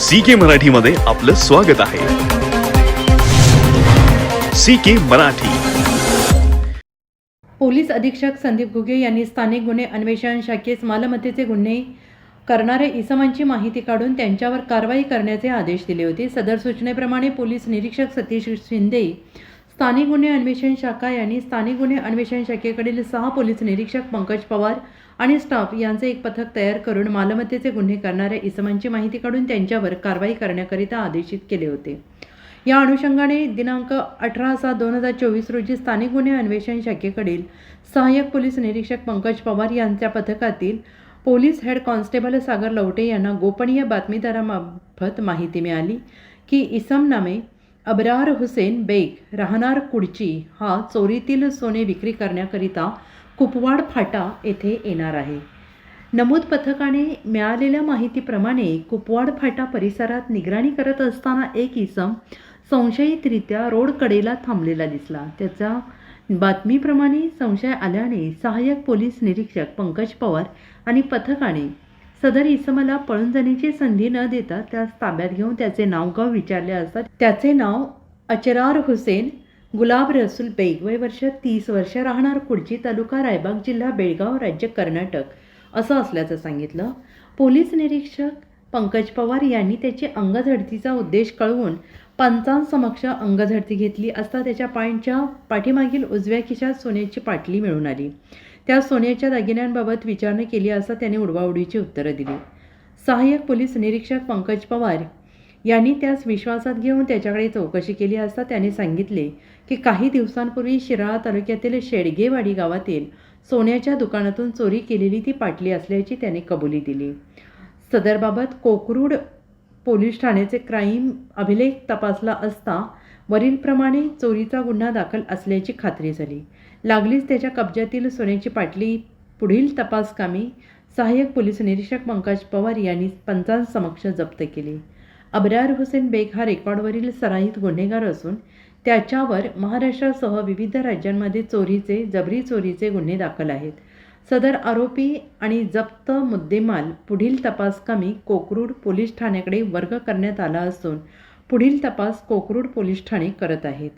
C के मराठीमध्ये आपलं स्वागत आहे. सी के मराठी. पोलीस अधीक्षक संदीप घुगे यांनी स्थानिक गुन्हे अन्वेषण शाखेस मालमत्तेचे गुन्हे करणाऱ्या इसमांची माहिती काढून त्यांच्यावर कारवाई करण्याचे आदेश दिले होते. सदर सूचनेप्रमाणे पोलीस निरीक्षक सतीश शिंदे स्थानिक गुन्हे अन्वेषण शाखा यांनी स्थानिक गुन्हे अन्वेषण शाखेकडील सहा पोलीस निरीक्षक पंकज पवार आणि स्टाफ यांचे एक पथक तयार करून मालमत्तेचे गुन्हे करणाऱ्या इसमांची माहिती काढून त्यांच्यावर कारवाई करण्याकरिता आदेशित केले होते. या अनुषंगाने दिनांक अठरा सात दोन हजार चोवीस रोजी स्थानिक गुन्हे अन्वेषण शाखेकडील सहाय्यक पोलीस निरीक्षक पंकज पवार यांच्या पथकातील police head constable Sagar Lavate यांना गोपनीय बातमीदारामार्फत माहिती मिळाली की इसम नामे अबरार हुसेन बेग राहणार कुडची हा चोरीतील सोने विक्री करण्याकरिता कुपवाड फाटा येथे येणार आहे. नमूद पथकाने मिळालेल्या माहितीप्रमाणे कुपवाड फाटा परिसरात निगराणी करत असताना एक इसम संशयितरित्या रोड कडेला थांबलेला दिसला. त्याचा बातमीप्रमाणे संशय आल्याने सहाय्यक पोलीस निरीक्षक पंकज पवार आणि पथकाने सदर इसमाला पळून जाण्याची संधी न देता त्यास ताब्यात घेऊन त्याचे नावगाव विचारले असता. त्याचे नाव अचरार हुसेन गुलाब रसूल बेग वय वर्ष तीस वर्ष राहणार कुडची तालुका रायबाग जिल्हा बेळगाव राज्य कर्नाटक असं असल्याचं सांगितलं. पोलीस निरीक्षक पंकज पवार यांनी त्याची अंगझडतीचा उद्देश कळवून पंचांसमक्ष अंगझडती घेतली असता त्याच्या पायांच्या पाठीमागील उजव्या खिशात सोन्याची पाटली मिळून आली. त्या सोन्याच्या दागिन्यांबाबत विचारणा केली असता त्याने उडवाउडीची उत्तरं दिली. सहाय्यक पोलीस निरीक्षक पंकज पवार यांनी त्यास विश्वासात घेऊन त्याच्याकडे चौकशी केली असता त्याने सांगितले की काही दिवसांपूर्वी शिराळा तालुक्यातील शेडगेवाडी गावातील सोन्याच्या दुकानातून चोरी केलेली ती पाटली असल्याची त्याने कबुली दिली. सदरबाबत कोकरूड पोलीस ठाण्याचे क्राईम अभिलेख तपासला असता वरीलप्रमाणे चोरीचा गुन्हा दाखल असल्याची खात्री झाली. लागलीच त्याच्या कब्जातील सोन्याची पाटली पुढील तपासकामी सहाय्यक पोलीस निरीक्षक पंकज पवार यांनी पंचांसमक्ष जप्त केली. अबरार हुसेन बेग हा रेकॉर्डवरील सराईत गुन्हेगार असून त्याच्यावर महाराष्ट्रासह विविध राज्यांमध्ये चोरीचे जबरी चोरीचे गुन्हे दाखल आहेत. सदर आरोपी आणि जप्त मुद्देमाल पुढील तपासकामी कोकरूड पोलीस ठाण्याकडे वर्ग करण्यात आला असून पुढील तपास कोकरूड पोलीस ठाणे करत आहेत.